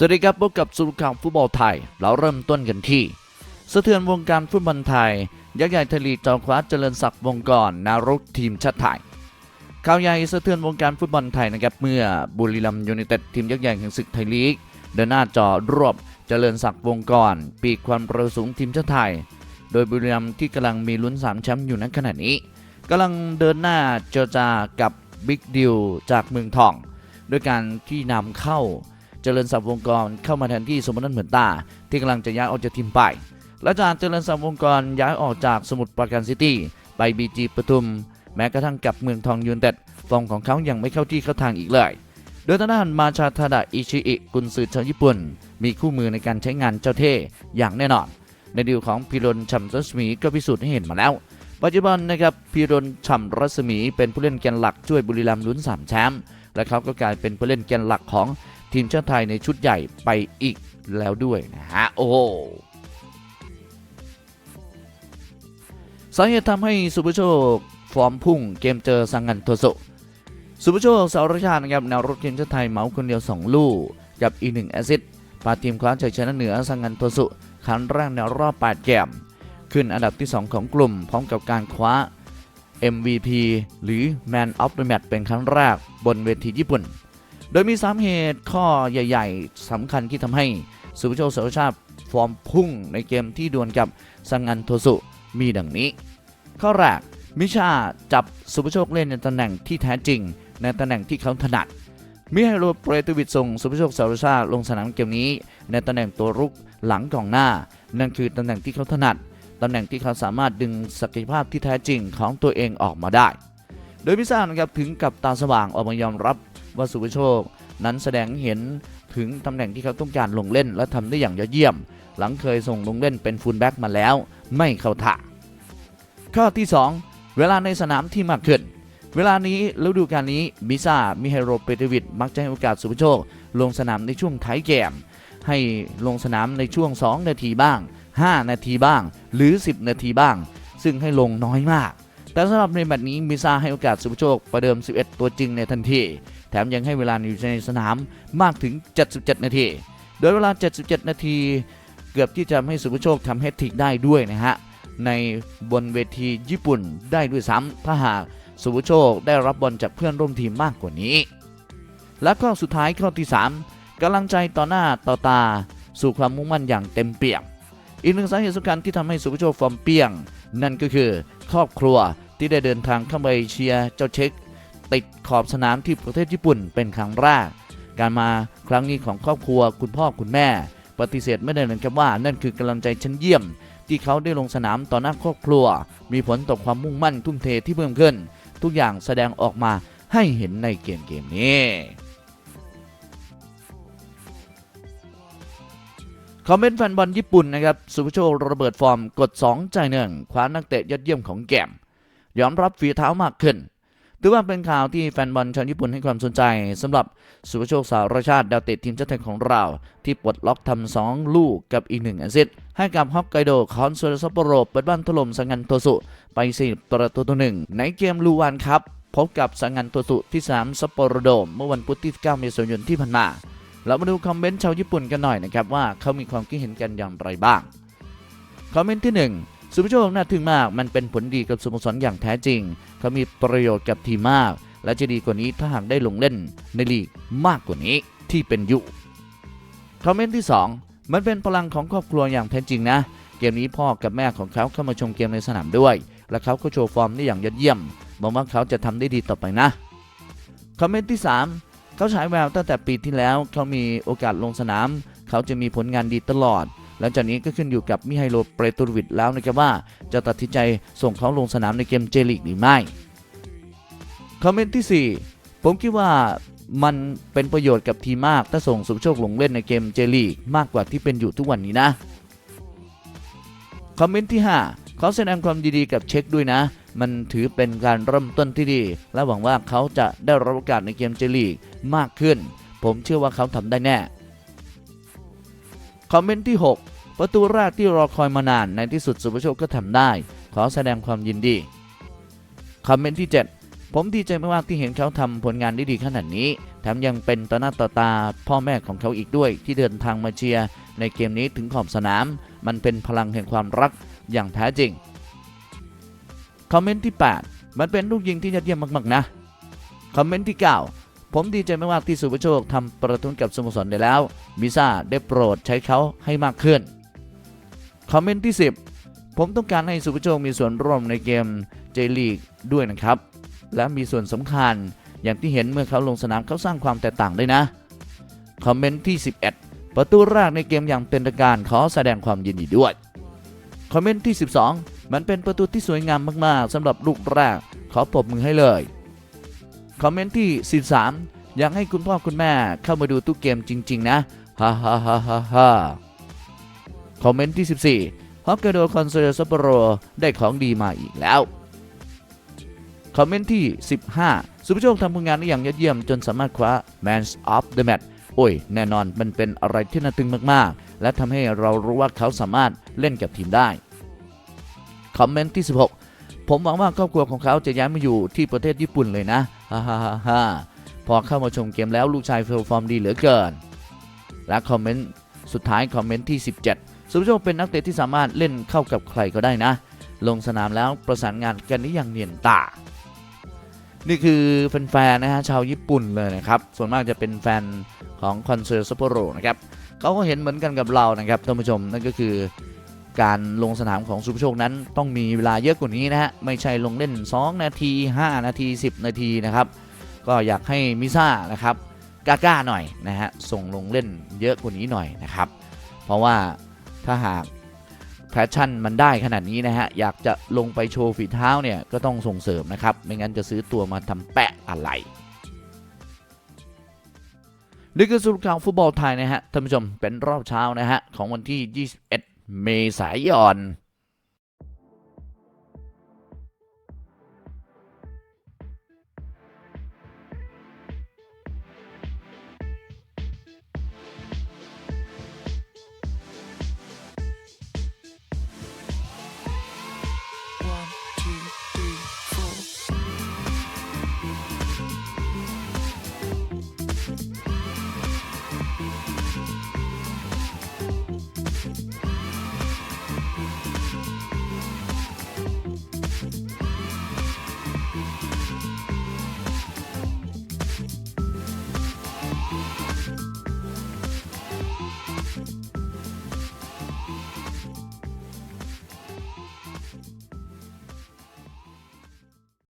สวัสดีครับพบกับสุรข่าวฟุตบอลไทย เราเริ่มต้นกันที่สะเทือนวงการฟุตบอลไทย ยักษ์ใหญ่ไทยลีกจอมคว้าเจริญศักดิ์วงกรนารุกทีมชาติไทยข่าวใหญ่สะเทือนวงการฟุตบอลไทยนะครับเมื่อบุรีรัมย์ยูไนเต็ดทีมยักษ์ใหญ่แห่งศึกไทยลีก เดินหน้าจอรวบเจริญศักดิ์วงกรปีกความประสูงทีมชาติไทย โดยบุรีรัมย์ที่กำลังมีลุ้นสามแชมป์อยู่ณขณะนี้กำลังเดินหน้าเจรจากับบิ๊กดิวจากเมืองทองด้วยการที่นำเข้า ริญศักดิ์วงกรเข้ามาแทนที่สมนันเหมือนตา ที่กำลังจะย้ายออกจากทีมไป และจากเจริญศักดิ์วงกรย้ายออกจากสมุทรปราการซิตี้ไปบีจีปทุม แม้กระทั่งกับเมืองทองยูนเต็ดฟอร์มของเขายังไม่เข้าที่เข้าทางอีกเลย โดยทางด้านมาชาทาดะอิชิอิกุนซือชาวญี่ปุ่น มีคู่มือในการใช้งานเจ้าเท่อย่างแน่นอน ในดีลของพิรนชัมรัศมีก็พิสูจน์ให้เห็นมาแล้ว ปัจจุบันนะครับพิรนชัมรัศมีเป็นผู้เล่นแกนหลักช่วยบุรีรัมย์ลุ้นสามแชมป์และเขาก็กลายเป็นผู้เล่นแกนหลักของ ทีมชาติไทยในชุดใหญ่ไปอีกแล้วด้วยนะฮะโอ้สาเหตุทำให้สุภโชคฟอร์มพุ่งเกมเจอสังงันโทโซสุภโชคสารชาตินะครับแนวรบทีมชาติไทยเมาคนเดียว 2 ลูก กับอีกหนึ่งแอซิสพาทีมคว้าชัยชนะเหนือสังงันโทโซครั้งแรกในรอบ 8 เกม ขึ้นอันดับที่ 2 ของกลุ่ม พร้อมกับการคว้า MVP หรือ Man of the Match เป็นครั้งแรกบนเวทีญี่ปุ่น โดยมี 3 เหตุข้อใหญ่ ๆสำคัญที่ทำให้สุภโชคสารชาติฟอร์มพุ่งในเกมที่ดวลกับสังงันโทสุมีดังนี้ ข้อแรกมิชาจับสุภโชคเล่นในตำแหน่งที่แท้จริง ในตำแหน่งที่เขาถนัดมิไฮโลเปรตวิทส่งสุภโชคสารชาติลงสนามเกมนี้ ในตำแหน่งตัวรุกหลังกองหน้า นั่นคือตำแหน่งที่เขาถนัดตำแหน่งที่เขาสามารถดึงศักยภาพที่แท้จริงของตัวเองออกมาได้ โดยมิซ่านะครับถึงกับตาสว่างออกมายอมรับ ว่าสุภโชค นั้นแสดงเห็นถึงตำแหน่งที่เขาต้องการลงเล่นและทำได้อย่างยอดเยี่ยม หลังเคยส่งลงเล่นเป็นฟูลแบ็กมาแล้ว ไม่เข้าท่าข้อที่ 2 เวลาในสนามที่มากขึ้น เวลานี้ฤดูกาลนี้มิซ่ามิไฮโรเปเตวิดมักจะให้โอกาสสุภโชค ลงสนามในช่วงท้ายเกม ให้ลงสนามในช่วง 2 นาทีบ้าง 5 นาทีบ้าง หรือ 10 นาทีบ้าง ซึ่งให้ลงน้อยมากแต่สำหรับในแมตช์นี้มิซ่าให้โอกาสสุภโชคประเดิม 11 ตัวจริงในทันที แถมยังให้เวลาอยู่ในสนามมากถึง 77 นาที โดยเวลา 77 นาที เกือบที่จะให้สุภโชคทำแฮตทริกได้ด้วยนะฮะ ในบนเวทีญี่ปุ่นได้ด้วยซ้ำถ้าหากสุภโชคได้รับบอลจากเพื่อนร่วมทีมมากกว่านี้ และข้อสุดท้ายข้อที่ 3กำลังใจต่อหน้าต่อตา สู่ความมุ่งมั่นอย่างเต็มเปี่ยม อีกหนึ่งสาเหตุสำคัญที่ทำให้สุภโชคฟอร์มเปี้ยง นั่นก็คือครอบครัวที่ได้เดินทางเข้าไปเชียร์เจ้าเช็ค ติดขอบสนามที่ประเทศญี่ปุ่นเป็นครั้งแรก การมาครั้งนี้ของครอบครัวคุณพ่อคุณแม่ ปฏิเสธไม่ได้เลยครับว่านั่นคือกำลังใจชั้นเยี่ยม ที่เขาได้ลงสนามต่อหน้าครอบครัว มีผลต่อความมุ่งมั่นทุ่มเทที่เพิ่มขึ้น ทุกอย่างแสดงออกมาให้เห็นในเกมเกมนี้คอมเมนต์แฟนบอลญี่ปุ่นนะครับสุภโชคระเบิดฟอร์มกด 2 ใจหนึ่งคว้านักเตะยอดเยี่ยมของแกมยอมรับฝีเท้ามากขึ้น ถือว่าเป็นข่าวที่แฟนบอลชาวญี่ปุ่นให้ความสนใจสำหรับสุภโชคสารชาติดาวเตะทีมชาติไทยของเรา ที่ปลดล็อกทำสองลูกกับอีกหนึ่งแอสซิสต์ให้กับฮอกไกโดคอนโซลซัปโปโรเปิดบ้านถล่มสังงันโทสุไป4ประตูต่อหนึ่งในเกมลูวานครับพบกับสังงันโทสุที่สามซัปโปโรโดมเมื่อวันพุธที่9เมษายนที่ผ่านมาเรามาดูคอมเมนต์ชาวญี่ปุ่นกันหน่อยนะครับว่าเขามีความคิดเห็นกันอย่างไรบ้างคอมเมนต์ที่ 1 สุภโชคน่าทึ่งมาก มันเป็นผลดีกับสโมสรอย่างแท้จริง เขามีประโยชน์กับทีมมาก และจะดีกว่านี้ถ้าหากได้ลงเล่นในลีกมากกว่านี้ที่เป็นอยู่คอมเมนต์ที่ 2 มันเป็นพลังของครอบครัวอย่างแท้จริงนะ เกมนี้พ่อกับแม่ของเขาเข้ามาชมเกมในสนามด้วย และเขาก็โชว์ฟอร์มได้อย่างยอดเยี่ยมหวังว่าเขาจะทำได้ดีต่อไปนะคอมเมนต์ที่ 3 เขาฉายแววตั้งแต่ปีที่แล้วเขามีโอกาสลงสนาม เขาจะมีผลงานดีตลอด หลังจากนี้ก็ขึ้นอยู่กับมิไฮโลเปรโตวิดแล้วนะครับว่า จะตัดสินใจส่งเขาลงสนามในเกมเจลิกหรือไม่ คอมเมนต์ที่ 4 ผมคิดว่ามันเป็นประโยชน์กับทีมมากถ้าส่งสุภโชคลงเล่นในเกมเจลีกมากกว่าที่เป็นอยู่ทุกวันนี้นะ คอมเมนต์ที่ 5 เขาแสดงความดีๆกับเช็คด้วยนะ มันถือเป็นการเริ่มต้นที่ดี และหวังว่าเขาจะได้รับโอกาสในเกมเจลีกมากขึ้น ผมเชื่อว่าเขาทำได้แน่ คอมเมนต์ที่ 6 ประตูแรกที่รอคอยมานานในที่สุดสุภโชคก็ทำได้ ขอแสดงความยินดี คอมเมนต์ที่ 7 ผมดีใจมากๆที่เห็นเขาทำผลงานได้ดีขนาดนี้แถมยังเป็นต่อหน้าต่อตาพ่อแม่ของเขาอีกด้วย ที่เดินทางมาเชียร์ในเกมนี้ถึงขอบสนาม มันเป็นพลังแห่งความรักอย่างแท้จริงคอมเมนต์ที่ 8 มันเป็นลูกยิงที่ยอดเยี่ยมมาก ๆ นะ คอมเมนต์ที่ 9 ผมดีใจมากๆที่สุภโชคทำประตูกับสโมสรได้แล้ว มิซ่าได้โปรดใช้เขาให้มากขึ้น คอมเมนต์ที่ 10 ผมต้องการให้สุภโชคมีส่วนร่วมในเกมเจลีกด้วยนะครับ และมีส่วนสำคัญอย่างที่เห็นเมื่อเขาลงสนามเขาสร้างความแตกต่างได้นะ คอมเมนต์ที่ 11 ประตูแรกในเกมอย่างเป็นทางการขอแสดงความยินดีด้วย คอมเมนต์ที่ 12 มันเป็นประตูที่สวยงามมากๆสำหรับลูกแรกขอปรบมือให้เลย คอมเมนต์ที่13อยากให้คุณพ่อคุณแม่เข้ามาดูตู้เกมจริง ๆ นะฮ่าฮ่าฮ่าฮ่าฮ่าคอมเมนต์ที่ 14ฮอกไกโดคอนเซอร์ซัปโปโรได้ของดีมาอีกแล้ว คอมเมนต์ที่ 15 สุภโชคทำผลงานได้อย่างยอดเยี่ยมจนสามารถคว้า Man of the Match โอ้ย แน่นอนมันเป็นอะไรที่น่าตึงมากๆ และทำให้เรารู้ว่าเขาสามารถเล่นกับทีมได้ คอมเมนต์ที่ 16 ผมหวังว่าครอบครัวของเขาจะย้ายมาอยู่ที่ประเทศญี่ปุ่นเลยนะฮ่าฮ่าฮ่าพอเข้ามาชมเกมแล้วลูกชายเฟลฟอร์มดีเหลือเกิน และคอมเมนต์สุดท้ายคอมเมนต์ที่ 17 สุภโชคเป็นนักเตะที่สามารถเล่นเข้ากับใครก็ได้นะ ลงสนามแล้วประสานงานกันได้อย่างเนียนตา นี่คือแฟนๆนะฮะชาวญี่ปุ่นเลยนะครับ ส่วนมากจะเป็นแฟนของคอนเสิร์ตซัปโปโรนะครับเขาก็เห็นเหมือนกันกับเรานะครับท่านผู้ชมนั่นก็คือ การลงสนามของสุภโชคนั้น ต้องมีเวลาเยอะกว่านี้นะฮะไม่ใช่ลงเล่น 2 นาที 5 นาที 10 นาทีนะครับก็อยากให้มิซ่านะครับกล้าๆหน่อยนะฮะส่งลงเล่นเยอะกว่านี้หน่อยนะครับเพราะว่าถ้าหากแพชชั่นมันได้ขนาดนี้นะฮะอยากจะลงไปโชว์ฝีเท้าเนี่ยก็ต้องส่งเสริมนะครับไม่งั้นจะซื้อตัวมาทำแปะอะไรนี่คือสรุปข่าวฟุตบอลไทยนะฮะท่านผู้ชมเป็นรอบเช้านะฮะของวันที่ 21 เมษายน